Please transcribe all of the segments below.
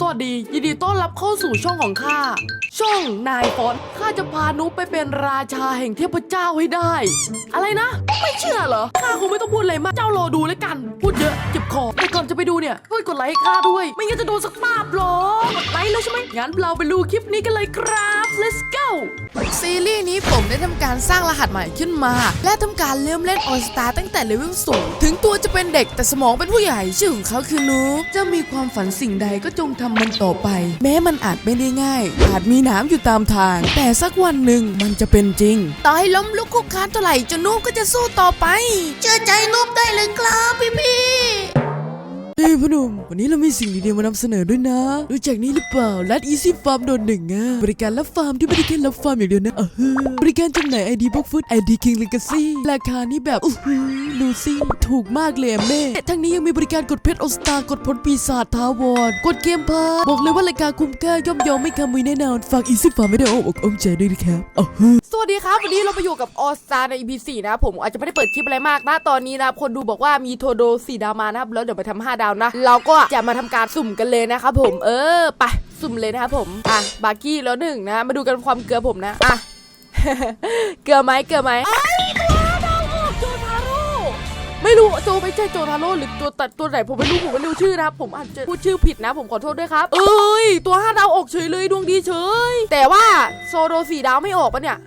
สวัสดี ยินดีต้อนรับเข้าสู่ช่องของข้า ช่องนายฟอนข้าจะพานุไปเป็นราชาแห่งเทพเจ้าให้ได้ อะไรนะ ไม่เชื่อเหรอข้าคงไม่ต้องพูดอะไรมากเจ้ารอดูแล้วกัน พูดเยอะเจ็บคอแต่ก่อนจะไปดูเนี่ยช่วยกดไลค์ให้ข้าด้วย ไม่งั้นจะโดนสักปาบหรอกดไลค์แล้วใช่ไหมงั้นเราไปดูคลิปนี้กันเลยครับ let's go ซีรีส์นี้ผมได้ทำการสร้างรหัสใหม่ขึ้นมา และทำการเริ่มเล่นออสตาตั้งแต่เลเวลสูงถึงตัวจะเป็นเด็กแต่สมองเป็นผู้ใหญ่ชื่อของเขาคือนูจะมีความฝันสิ่งใดก็จงทำมันต่อไป แม้มันอาจไม่ได้ง่าย อาจมีน้ำอยู่ตามทาง แต่สักวันหนึ่งมันจะเป็นจริง ต่อให้ล้มลุกคลุกคานเท่าไหร่จานูก็จะสู้ต่อไป เชื่อใจนูได้เลยครับพี่พี่ เฮ้ยพนุ่มวันนี้เรามีสิ่งดีๆมานำเสนอด้วยนะรู้จักนี้หรือเปล่ารัดอีซี่ฟาร์มโดนหนึ่งอะบริการรับฟาร์มที่ไม่ได้แค่รับฟาร์มอย่างเดียวนะเออบริการจำหน่ายไอดีบ็อกฟุตไอดีคิงเลกาซี่ราคานี่แบบอู้หูลูซี่ถูกมากเลยแม่ทั้งนี้ยังมีบริการกดเพชรออสตากดผลปีศาจท้าวรกดเกมพาร์บอกเลยว่าราคาคุ้มค่าย่อมเยอมไม่คำมือแน่นอนฝากอีซี่ฟาร์มไม่ได้โอ้อกอมใจด้วยนะครับอ๋อ วัสดีครับ วันนี้เราไปอยู่กับออสตาใน EP 4นะครับผมอาจจะไม่ได้เปิดคลิปอะไรมากนะตอนนี้นะครับคนดูบอกว่ามีโทโด4ดาวมานะครับแล้วเดี๋ยวไปทำ5ดาวนะ เราก็จะมาทำการสุ่มกันเลยนะครับผมเออไปสุ่มเลยนะครับผมอะบาร์กี้แล้วหนึ่งนะมาดูกันความเกลือผมนะอะเกลือไหมเกลือไหมไอ้ตัวดาวออกโจทาโร่ไม่รู้โจไม่ใช่โจทาโร่หรือตัวตัดตัวไหนผมไม่รู้ผมไม่รู้ชื่อนะครับผมอาจจะพูดชื่อผิดนะผมขอโทษด้วยครับ เอ้ย ตัวห้าดาวออกเฉยเลยดวงดีเฉย แต่ว่าโซโดสี่ดาวไม่ออกปะเนี่ย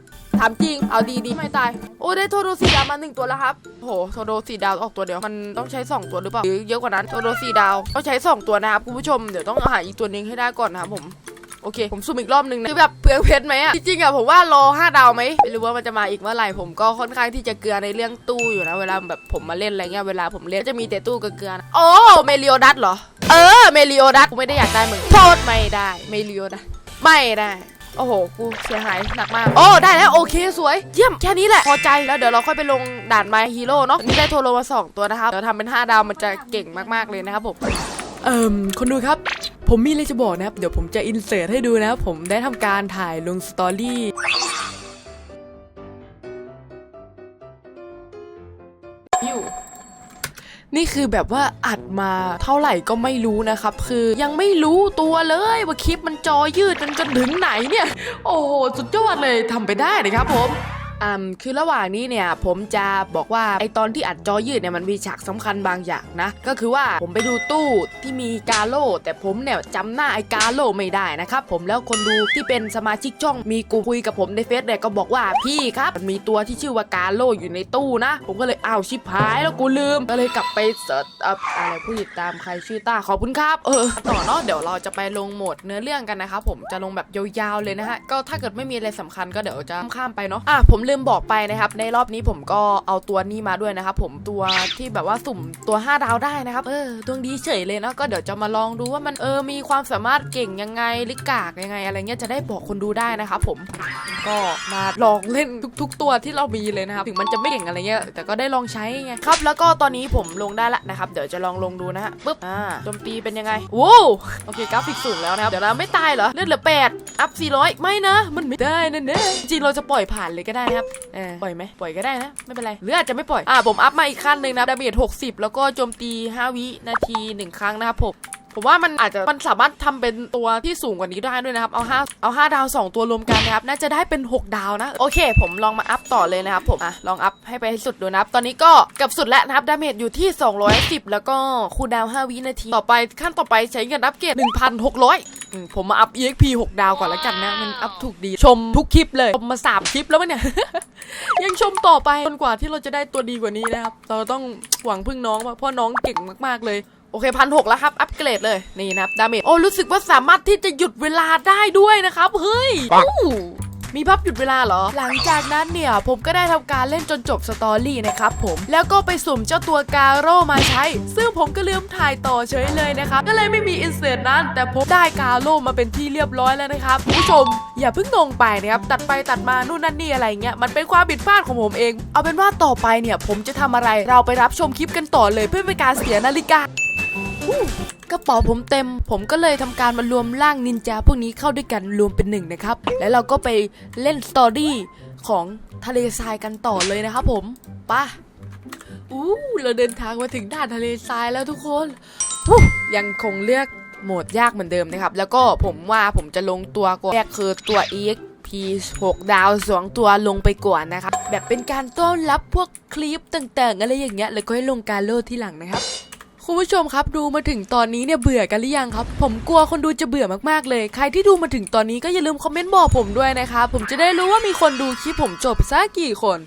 ถามจริง เอาดีดีไม่ตาย โอ้ได้โทโดสีดาวมาหนึ่งตัวแล้วครับ โหโทโดสีดาวออกตัวเดียว มันต้องใช้ 2 ตัวหรือเปล่า หรือเยอะกว่านั้น โทโดสีดาวต้องใช้ 2 ตัวนะครับคุณผู้ชม เดี๋ยวต้องหาอีกตัวหนึงให้ได้ก่อนนะครับผมโอเค ผมสุ่มอีกรอบนึงนะคือแบบเปลืองเพชรไหมอะจริงๆอะผมว่ารอ5ดาวไหมไม่รู้ว่ามันจะมาอีกเมื่อไหร่ ผมก็ค่อนข้างที่จะเกลือในเรื่องตู้อยู่นะ เวลาแบบผมมาเล่นอะไรเงี้ย เวลาผมเล่นจะมีแต่ตู้กับเกลือนะโอ้ เมลิโอดัสเหรอ เออ เมลิโอดัสกูไม่ได้อยากได้มึง โทษไม่ได้ เมลิโอดัสไม่ได้ โอ้โห กูเสียหายหนักมาก โอ้ ได้แล้ว โอเค สวย เยี่ยม แค่นี้แหละ พอใจ แล้วเดี๋ยวเราค่อยไปลงด่านไมฮีโร่เนาะ นี่ได้โทรโลมา 2 ตัวนะครับ เดี๋ยวทำเป็น 5 ดาวมันจะเก่งมาก ๆ เลยนะครับผม เอ่มคนดูครับ ผมมีอะไรจะบอกนะครับ เดี๋ยวผมจะอินเสิร์ตให้ดูนะครับ ผมได้ทำการถ่ายลงสตอรี่ นี่คือแบบว่าอัดมาเท่าไหร่ก็ไม่รู้นะครับ คือยังไม่รู้ตัวเลยว่าคลิปมันจอยืดจนจนถึงไหนเนี่ย โอ้โหสุดยอดเลยทำไปได้นะครับผม อืมคือระหว่างนี้เนี่ยผมจะบอกว่าไอตอนที่อัดจอยืดเนี่ยมันมีฉากสำคัญบางอย่างนะ ก็คือว่าผมไปดูตู้ที่มีกาโลแต่ผมเนี่ยจำหน้าไอกาโลไม่ได้นะครับผมแล้วคนดูที่เป็นสมาชิกช่องมีกูคุยกับผมในเฟซเนี่ยก็บอกว่าพี่ครับมันมีตัวที่ชื่อว่ากาโลอยู่ในตู้นะ ผมก็เลยอ้าวชิบหายแล้วกูลืมก็เลยกลับไปเสิร์ชอ่ออะไรผู้ติดตามใครชื่อตาขอบคุณครับเออต่อเนาะเดี๋ยวเราจะไปลงโหมดเนื้อเรื่องกันนะครับผมจะลงแบบยาวๆเลยนะฮะก็ถ้าเกิดไม่มีอะไรสำคัญก็เดี๋ยวจะข้ามไปเนาะอะผมลืมบอกไปนะครับ ในรอบนี้ผมก็เอาตัวนี้มาด้วยนะครับ ผมตัวที่แบบว่าสุ่มตัว 5 ดาวได้นะครับ เออดวงดีเฉยเลยนะก็เดี๋ยวจะมาลองดูว่ามันเออมีความสามารถเก่งยังไงลิกากยังไง อะไรเงี้ยจะได้บอกคนดูได้นะครับผมก็มาลองเล่นทุก ๆ ตัวที่เรามีเลยนะครับถึงมันจะไม่เก่งอะไรเงี้ยแต่ก็ได้ลองใช้ไงครับ แล้วก็ตอนนี้ผมลงได้ละนะครับ เดี๋ยวจะลองลงดูนะฮะปึ๊บอ่าโจมตีเป็นยังไงว้าวโอเคกราฟิกสูงแล้วนะครับเดี๋ยวเราไม่ตายเหรอเลือดเหลือ8อัพ400 ไม่นะ มันไม่ได้นะเนี่ยจริงเราจะปล่อยผ่านเลยก็ได้นะครับเออปล่อยไหมปล่อยก็ได้นะ ไม่เป็นไรหรืออาจจะไม่ปล่อยอ่าผมอัพมาอีกขั้นหนึ่งนะดาเมจ60 แล้วก็โจมตี 5 วินาที 1 ครั้งนะครับผม ผมว่ามันอาจจะมันสามารถทำเป็นตัวที่สูงกว่านี้ได้ด้วยนะครับ เอา5เอา5ดาว 2 ตัวรวมกันนะครับ น่าจะได้เป็น 6 ดาวนะ โอเค ผมลองมาอัพต่อเลยนะครับผมอะลองอัพให้ไปให้สุดดูนะครับ ตอนนี้ก็เกือบสุดแล้วนะครับ ดาเมจอยู่ที่ 210 แล้วก็คูดาว 5 วินาที ต่อไปขั้นต่อไปใช้เงินอัพเกรด1,600อืมผมมาอัพ EXP 6 ดาวก่อนแล้วกันนะ มันอัพถูกดีชมทุกคลิปเลยชมมา 3 คลิปแล้วมั้เนี่ยยังชมต่อไปจนกว่าที่เราจะได้ตัวดีกว่านี้นะครับ เราต้องหวังพึ่งน้องเพราะน้องเก่งมากๆเลย โอเคพันหกแล้วครับ อัปเกรดเลย นี่นะครับดาเมจโอ้ รู้สึกว่าสามารถที่จะหยุดเวลาได้ด้วยนะครับ เฮ้ยอู้มีพับหยุดเวลาเหรอ หลังจากนั้นเนี่ย ผมก็ได้ทำการเล่นจนจบสตอรี่นะครับผม แล้วก็ไปสุ่มเจ้าตัวกาโร่มาใช้ ซึ่งผมก็ลืมถ่ายต่อเฉยเลยนะครับ ก็เลยไม่มีอินเสิร์ตนั้น แต่ผมได้กาโร่มาเป็นที่เรียบร้อยแล้วนะครับคุณผู้ชม อย่าเพิ่งงงไปนะครับ ตัดไปตัดมานู่นนั่นนี่อะไรเงี้ย มันเป็นความผิดพลาดของผมเอง เอาเป็นว่าต่อไปเนี่ย ผมจะทำอะไร เราไปรับชมคลิปกันต่อเลยเพื่อเป็นการเสียนาฬิกา กระเป๋าผมเต็ม ผมก็เลยทำการมารวมร่างนินจาพวกนี้เข้าด้วยกันรวมเป็นหนึ่งนะครับ แล้วเราก็ไปเล่นสตอรี่ของทะเลทรายกันต่อเลยนะครับผมปะอู้เราเดินทางมาถึงด่านทะเลทรายแล้วทุกคนยังคงเลือกโหมดยากเหมือนเดิมนะครับ แล้วก็ผมว่าผมจะลงตัวก่อนแรกคือตัว EXP 6 ดาว 2 ตัวลงไปก่อนนะครับ แบบเป็นการต้อนรับพวกคลิปต่างๆ อะไรอย่างเงี้ยแล้วก็ให้ลงการโลดที่หลังนะครับ คุณผู้ชมครับดูมาถึงตอนนี้เนี่ยเบื่อกันหรือยังครับ ผมกลัวคนดูจะเบื่อมากๆเลย ใครที่ดูมาถึงตอนนี้ก็อย่าลืมคอมเมนต์บอกผมด้วยนะครับผมจะได้รู้ว่ามีคนดูคลิปผมจบสักกี่คน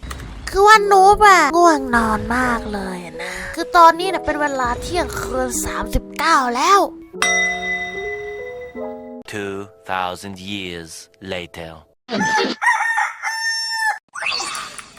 คือว่านูบอะง่วงนอนมากเลยนะ คือตอนนี้เนี่ยเป็นเวลาเที่ยงคืน 39 แล้ว 2,000 years later.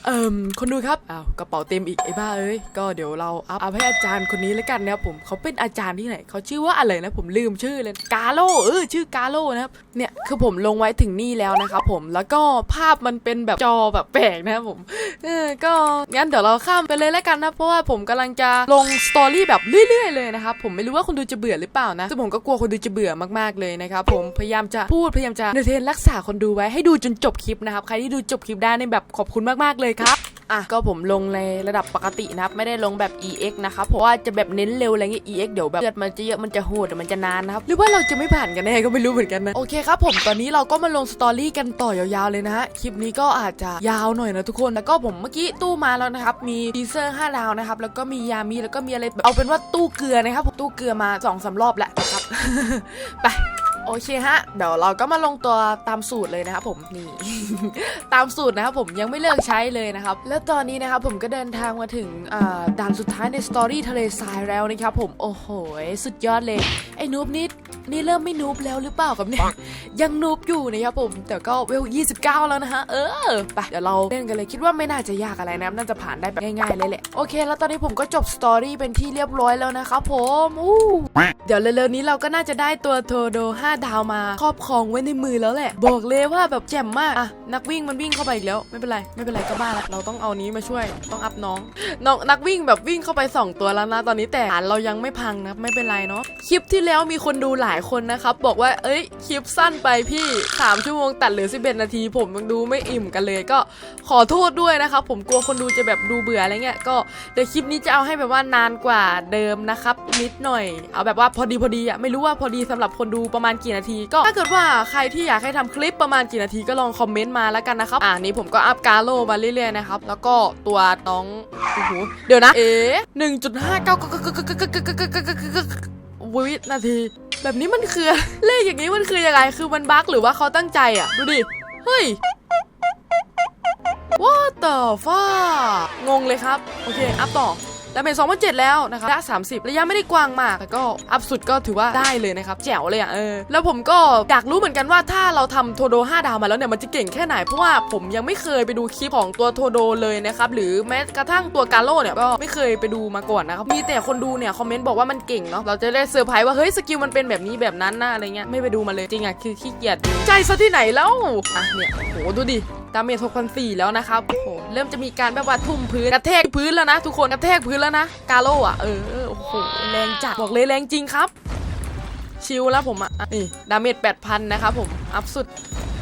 เอิมคนดูครับอ้าวกระเป๋าเต็มอีกไอ้บ้าเอ้ยก็เดี๋ยวเราอัพอัพให้อาจารย์คนนี้แล้วกันนะครับผมเขาเป็นอาจารย์ที่ไหนเขาชื่อว่าอะไรนะผมลืมชื่อเลยกาโลเออชื่อกาโลนะครับเนี่ยคือผมลงไว้ถึงนี่แล้วนะครับผมแล้วก็ภาพมันเป็นแบบจอแบบแปลกนะครับผมเออก็งั้นเดี๋ยวเราข้ามไปเลยแล้วกันนะเพราะว่าผมกำลังจะลงสตอรี่แบบเรื่อยๆเลยนะครับผมไม่รู้ว่าคนดูจะเบื่อหรือเปล่านะแต่ผมก็กลัวคนดูจะเบื่อมากๆเลยนะครับผมพยายามจะพูดพยายามจะเนเทนรักษาคนดูไว้ให้ดูจนจบคลิปนะครับใครที่ดูจบคลิปได้ในแบบขอบคุณมากๆเลยครับ อะก็ผมลงในระดับปกตินะครับ ไม่ได้ลงแบบ EX นะครับเพราะว่าจะแบบเน้นเร็วอะไรเงี้ย EX เดี๋ยวแบบเลือดมันจะเยอะมันจะโหดมันจะนานนะครับหรือว่าเราจะไม่ผ่านกันแน่ก็ไม่รู้เหมือนกันนะโอเคครับผมตอนนี้เราก็มาลงสตอรี่กันต่อยาวๆเลยนะฮะคลิปนี้ก็อาจจะยาวหน่อยนะทุกคนแล้วก็ผมเมื่อกี้ตู้มาแล้วนะครับมีทีเซอร์5ดาวนะครับแล้วก็มียามีแล้วก็มีอะไรแบบเอาเป็นว่าตู้เกลือนะครับตู้เกลือมา2อสารอบแหละนะครับไป โอเคฮะ เดี๋ยวเราก็มาลงตัวตามสูตรเลยนะครับผมนี่ ตามสูตรนะครับผมยังไม่เลิกใช้เลยนะครับ แล้วตอนนี้นะครับผมก็เดินทางมาถึงด่านสุดท้ายในสตอรี่ทะเลทรายแล้วนะครับผมโอ้โหสุดยอดเลย นูบนี่นี่เริ่มไม่นูบแล้วหรือเปล่าครับเนี่ยยังนูบอยู่นะครับผม แต่ก็เวล 29 แล้วนะฮะ เออไปเดี๋ยวเราเล่นกันเลยคิดว่าไม่น่าจะยากอะไรนะครับน่าจะผ่านได้แบบง่ายๆเลยแหละโอเค แล้วตอนนี้ผมก็จบสตอรี่เป็นที่เรียบร้อยแล้วนะครับผมอู้เดี๋ยวเร็วๆนี้เราก็น่าจะได้ตัวโทโด 5 ดาวมาครอบครองไว้ในมือแล้วแหละ บอกเลยว่าแบบแจ่มมากอะนักวิ่งมันวิ่งเข้าไปอีกแล้วไม่เป็นไรไม่เป็นไรก็บ้าละเราต้องเอานี้มาช่วยต้องอัพน้องน้องนักวิ่งแบบวิ่งเข้าไป 2 ตัวแล้วนะตอนนี้แต่ฐานเรายังไม่พังนะไม่เป็นไรเนาะคลิปที่แล้วแล้วมีคนดูหลายคนนะครับ บอกว่าเอ้ยคลิปสั้นไปพี่3ชั่วโมงตัดเหลือ 11 นาที ผมยังดูไม่อิ่มกันเลยก็ขอโทษด้วยนะครับ ผมกลัวคนดูจะแบบดูเบื่ออะไรเงี้ยก็เดี๋ยวคลิปนี้จะเอาให้แบบว่านานกว่าเดิมนะครับนิดหน่อย เอาแบบว่าพอดีพอดีอะไม่รู้ว่าพอดีสำหรับคนดูประมาณกี่นาที ก็ถ้าเกิดว่าใครที่อยากให้ทำคลิปประมาณกี่นาทีก็ลองคอมเมนต์มาแล้วกันนะครับอ่านี่ผมก็อัพกาโลมาเรื่อยๆนะครับแล้วก็ตัวน้องโอ้โหเดี๋ยวนะเอ๋หนึ่งจุดห้าเก้า วินาที แบบนี้มันคือเลขอย่างนี้มันคือยังไงคือมันบั๊กหรือว่าเขาตั้งใจอะ ดูดิ เฮ้ย What the fuck งงเลยครับ โอเค อัพต่อ ดาเมจ2007 แล้วนะครับระยะ30 ระยะไม่ได้กว้างมากแต่ก็อัพสุดก็ถือว่าได้เลยนะครับแจ๋วเลยอะเออแล้วผมก็อยากรู้เหมือนกันว่าถ้าเราทำโทโด 5 ดาวมาแล้วเนี่ยมันจะเก่งแค่ไหนเพราะว่าผมยังไม่เคยไปดูคลิปของตัวโทโดเลยนะครับหรือแม้กระทั่งตัวกาโร่เนี่ยก็ไม่เคยไปดูมาก่อนนะครับมีแต่คนดูเนี่ยคอมเมนต์บอกว่ามันเก่งเนาะเราจะได้เซอร์ไพรส์ว่าเฮ้ยสกิลมันเป็นแบบนี้แบบนั้นนะอะไรเงี้ยไม่ไปดูมาเลยจริงอะคือขี้เกียจใจซะที่ไหนแล้วอะเนี่ยโหดูดิ ดาเมจ6,400 แล้วนะครับโอ้โหเริ่มจะมีการแบบว่าทุ่มพื้นกระแทกพื้นแล้วนะทุกคนกระแทกพื้นแล้วนะกาโร่อะเออโอ้โหแรงจัดบอกเลยแรงจริงครับ ชิลแล้วผมอะอะนี่ดาเมจ8,000 นะครับผมอัพสุด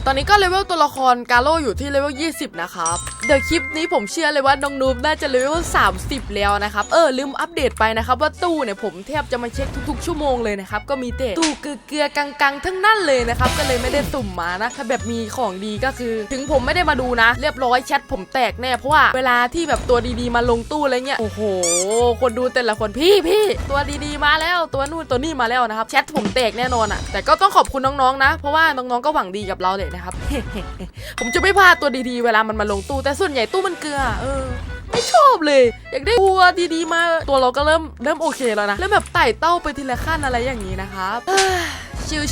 ตอนนี้ก็เลเวลตัวละครกาโรอยู่ที่เลเวล 20 นะครับ เดี๋ยวคลิปนี้ผมเชื่อเลยว่าน้องนูบน่าจะเลเวล 30 แล้วนะครับ เออ ลืมอัปเดตไปนะครับ ว่าตู้เนี่ยผมแทบจะมาเช็คทุกๆ ชั่วโมงเลยนะครับ ก็มีแต่ตู้เกลือๆกังๆ ทั้งนั้นเลยนะครับ ก็เลยไม่ได้สุ่มมานะ ถ้าแบบมีของดีก็คือ ถึงผมไม่ได้มาดูนะ เรียบร้อยแชทผมแตกแน่ เพราะว่าเวลาที่แบบตัวดีๆมาลงตู้อะไรเงี้ย โอ้โห คนดูแต่ละคนพี่พี่ตัวดีๆมาแล้วตัวนู่นตัวนี่มาแล้วนะครับแชทผมแตกแน่นอนอะแต่ก็ต้องขอบคุณน้องๆนะ เพราะว่าน้องๆก็หวังดีกับเราเลยนะครับ ผมจะไม่พลาดตัวดีๆ เวลามันมาลงตู้ แต่ส่วนใหญ่ตู้มันเกลือ เออ ไม่ชอบเลย อยากได้ตัวดีๆมา ตัวเราก็เริ่มเริ่มโอเคแล้วนะ เริ่มแบบไต่เต้าไปทีละขั้นอะไรอย่างนี้นะครับ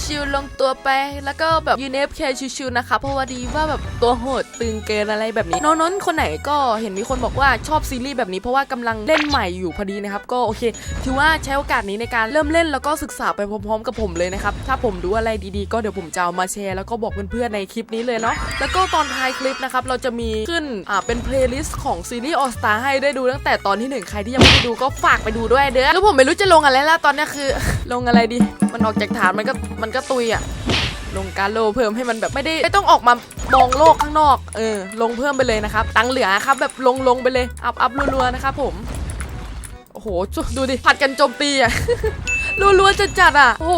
ชิวๆลงตัวไป แล้วก็แบบยูเนฟแคชิวๆนะคะเพราะว่าดีว่าแบบตัวโหดตึงเกินอะไรแบบนี้น้องๆคนไหนก็เห็นมีคนบอกว่าชอบซีรีส์แบบนี้เพราะว่ากำลังเล่นใหม่อยู่พอดีนะครับก็โอเค ถือว่าใช้โอกาสนี้ในการเริ่มเล่นแล้วก็ศึกษาไปพร้อมๆ กับผมเลยนะครับถ้าผมรู้อะไรดีๆ ก็เดี๋ยวผมจะเอามาแชร์แล้วก็บอกเพื่อนๆในคลิปนี้เลยเนาะแล้วก็ตอนท้ายคลิปนะครับเราจะมีขึ้นอ่าเป็นเพลย์ลิสต์ของซีรีส์ออสตาให้ได้ดูตั้งแต่ตอนที่หนึ่งใครที่ยังไม่ได้ดูก็ฝากไปดูด้วยเด้อแล้วผมไม่รู้จะลงอะไรแล้วตอนนี้คือ ลงอะไรดี มันออกจากฐานมันก็มันก็ตุยอะลงการโลเพิ่มให้มันแบบไม่ได้ไม่ต้องออกมามองโลกข้างนอก เออ ลงเพิ่มไปเลยนะครับ ตังเหลือครับแบบลงลงไปเลย อัพอัพรัวๆนะครับผมโอ้โหจุดูดิ ผัดกันโจมตีอะรัวๆจัดๆอะโอ้โห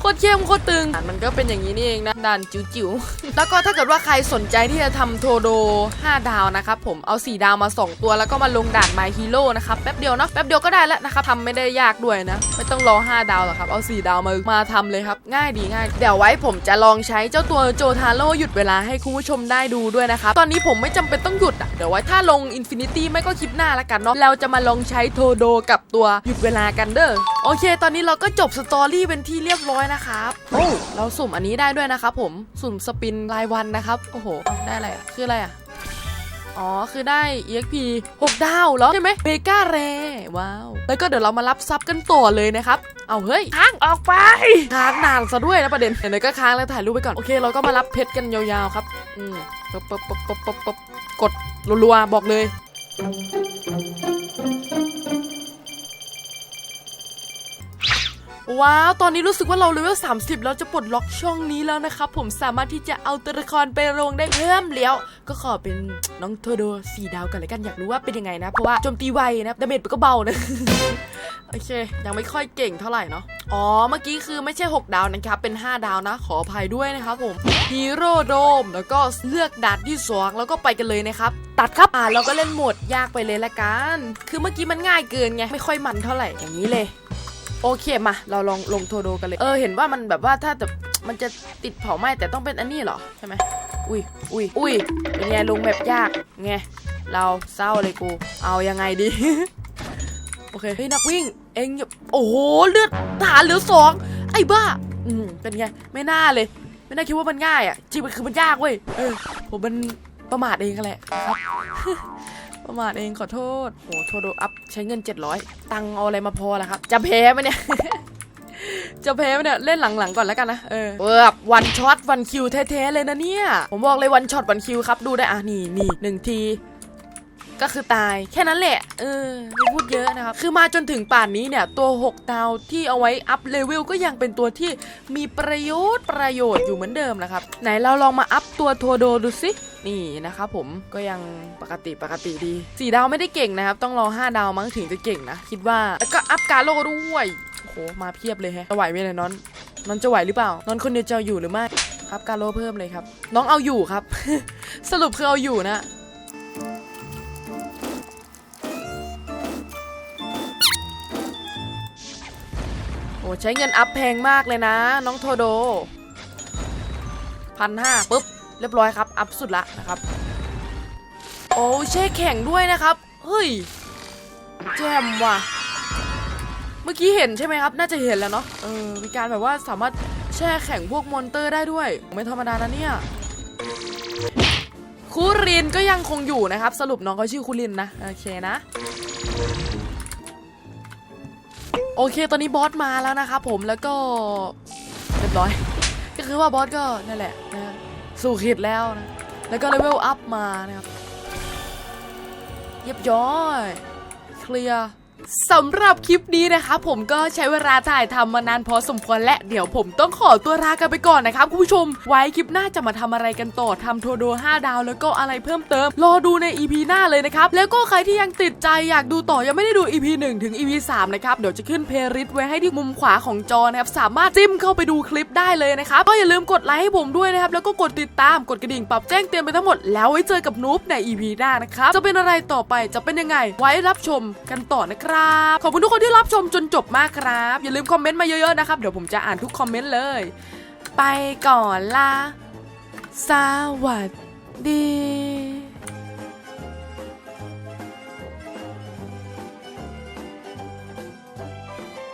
โคตรเข้มโคตรตึง มันก็เป็นอย่างนี้นี่เองนะด่านจิ๋วๆ แล้วก็ถ้าเกิดว่าใครสนใจที่จะทำโทโด 5 ดาวนะครับผมเอา 4 ดาวมา 2 ตัวแล้วก็มาลงด่าน My Hero นะครับแป๊บเดียวเนาะแป๊บเดียวก็ได้แล้วนะครับทำไม่ได้ยากด้วยนะ ไม่ต้องรอ 5 ดาวหรอกครับ เอา 4 ดาวมามาทำเลยครับ ง่ายดีง่าย เดี๋ยวไว้ผมจะลองใช้เจ้าตัวโจทาโร่หยุดเวลาให้คุณผู้ชมได้ดูด้วยนะครับตอนนี้ผมไม่จำเป็นต้องหยุดอะเดี๋ยวไว้ถ้าลง Infinity ไม่ก็คลิปหน้าละกันเนาะเราจะมาลองใช้โทโดกับตัวหยุดเวลากันเด้อโอเค ตอนนี้เราก็จบสตอรี่เป็นที่เรียบร้อยนะครับโอ้เราสุ่มอันนี้ได้ด้วยนะครับผมสุ่มสปินรายวันนะครับโอ้โหเอาได้อะไรอะคืออะไรอะอ๋อ คือได้ EXP 6 ดาวเหรอใช่ไหมเบกาเรว้าว แล้วก็เดี๋ยวเรามารับซับกันต่อเลยนะครับ เอาเฮ้ย ค้างออกไป ค้างนานซะด้วยนะประเด็นไหนๆก็ค้างแล้วถ่ายรูปไปก่อน โอเค เราก็มารับเพชรกันยาวๆครับ อืมปั๊บปั๊บปั๊บปั๊บปั๊บปั๊บกดรัวๆบอกเลย ว้าว ตอนนี้รู้สึกว่าเราเลเวล30 แล้วจะปลดล็อกช่องนี้แล้วนะครับผมสามารถที่จะเอาตัวละครไปลงได้เพิ่มเลี้ยวก็ขอเป็นน้องโทโด4ดาวกันเลยกันอยากรู้ว่าเป็นยังไงนะ เพราะว่าโจมตีไวนะดาเมจมันก็เบานะโอเค ยังไม่ค่อยเก่งเท่าไหร่เนาะอ๋อ เมื่อกี้คือไม่ใช่ 6 ดาวนะครับ เป็น 5 ดาวนะ ขออภัยด้วยนะครับผมฮีโร่โดมแล้วก็เลือกด่านที่สองแล้วก็ไปกันเลยนะครับ ตัดครับ อ่าเราก็เล่นโหมดยากไปเลยละกัน คือเมื่อกี้มันง่ายเกินไง ไม่ค่อยมันเท่าไหร่อย่างนี้เลย โอเคมา เราลองลงโทโดกันเลย เออ เห็นว่ามันแบบว่าถ้าแบบมันจะติดเผาไหม้แต่ต้องเป็นอันนี้เหรอ ใช่ไหม อุ้ยอุ้ยอุ้ยเป็นไงลงแบบยาก ไง เราเศร้าเลยกู เอายังไงดี โอเค เฮ้ย นักวิ่ง เองอย่าโอ้โห เลือดทหารเหลือสอง ไอ้บ้า อืม เป็นไง ไม่น่าเลย ไม่น่าคิดว่ามันง่ายอะ จริงมันคือมันยากเว้ย เออ ผมมันประมาทเองกันแหละครับ ประมาทเองขอโทษโหโทโดอัพใช้เงิน 700 ตังค์เอาอะไรมาพอละครับ จะแพ้ไหมเนี่ย จะแพ้ไหมเนี่ยเล่นหลังๆก่อนแล้วกันนะเออเออวันช็อตวันคิวแท้ๆเลยนะเนี่ย ผมบอกเลยวันช็อตวันคิวครับดูได้อะนี่นี่หนึ่งที ก็คือตายแค่นั้นแหละเออไม่พูดเยอะนะครับ คือมาจนถึงป่านนี้เนี่ย ตัว 6 ดาวที่เอาไว้อัพเลเวลก็ยังเป็นตัวที่มีประโยชน์ประโยชน์อยู่เหมือนเดิมนะครับ ไหนเราลองมาอัพตัวโทโดดูสินี่นะครับผมก็ยังปกติปกติดี 4 ดาวไม่ได้เก่งนะครับ ต้องรอ 5 ดาวมั้งถึงจะเก่งนะ คิดว่าแล้วก็อัพการโลด้วยโอ้โหมาเพียบเลยฮะจะไหวไหมเนี่ยนอนนอนจะไหวหรือเปล่านอนคนเดียวจะอาอยู่หรือไม่อัพการโลเพิ่มเลยครับ น้องเอาอยู่ครับ สรุปคือเอาอยู่นะ ใช้เงินอัพแพงมากเลยนะ น้องโทโดพันห้าปุ๊บ เรียบร้อยครับ อัพสุดละนะครับ โอ้แช่แข็งด้วยนะครับ เฮ้ย แจ่มว่ะ เมื่อกี้เห็นใช่ไหมครับ น่าจะเห็นแล้วเนาะเออมีการแบบว่าสามารถแช่แข็งพวกมอนเตอร์ได้ด้วย ไม่ธรรมดานะเนี่ยคูรินก็ยังคงอยู่นะครับ สรุปน้องเขาชื่อคูรินนะ โอเคนะ โอเค ตอนนี้บอสมาแล้วนะครับผมแล้วก็เรียบร้อย ก็คือว่าบอสก็นั่นแหละนะสู่ขีดแล้วนะ แล้วก็เลเวลอัพมานะครับเรียบร้อย เคลียร์ สำหรับคลิปนี้นะครับผมก็ใช้เวลาถ่ายทำมานานพอสมควรและเดี๋ยวผมต้องขอตัวลากันไปก่อนนะครับคุณผู้ชม ไว้คลิปหน้าจะมาทำอะไรกันต่อทำโทโด 5 ดาวแล้วก็อะไรเพิ่มเติม รอดูใน EP หน้าเลยนะครับ แล้วก็ใครที่ยังติดใจอยากดูต่อยังไม่ได้ดู EP 1 ถึง EP 3 นะครับ เดี๋ยวจะขึ้นเพลย์ลิสต์ไว้ให้ที่มุมขวาของจอนะครับสามารถจิ้มเข้าไปดูคลิปได้เลยนะครับก็อย่าลืมกดไลค์ให้ผมด้วยนะครับแล้วก็กดติดตามกดกระดิ่งปรับแจ้งเตือนไปทั้งหมดแล้วไว้เจอกับนูบใน EP หน้านะครับจะเป็นอะไรต่อไปจะเป็นยังไง ไว้รับชมกันต่อนะครับ ขอบคุณทุกคนที่รับชมจนจบมากครับ อย่าลืมคอมเมนต์มาเยอะๆนะครับ เดี๋ยวผมจะอ่านทุกคอมเมนต์เลย ไปก่อนละสวัสดี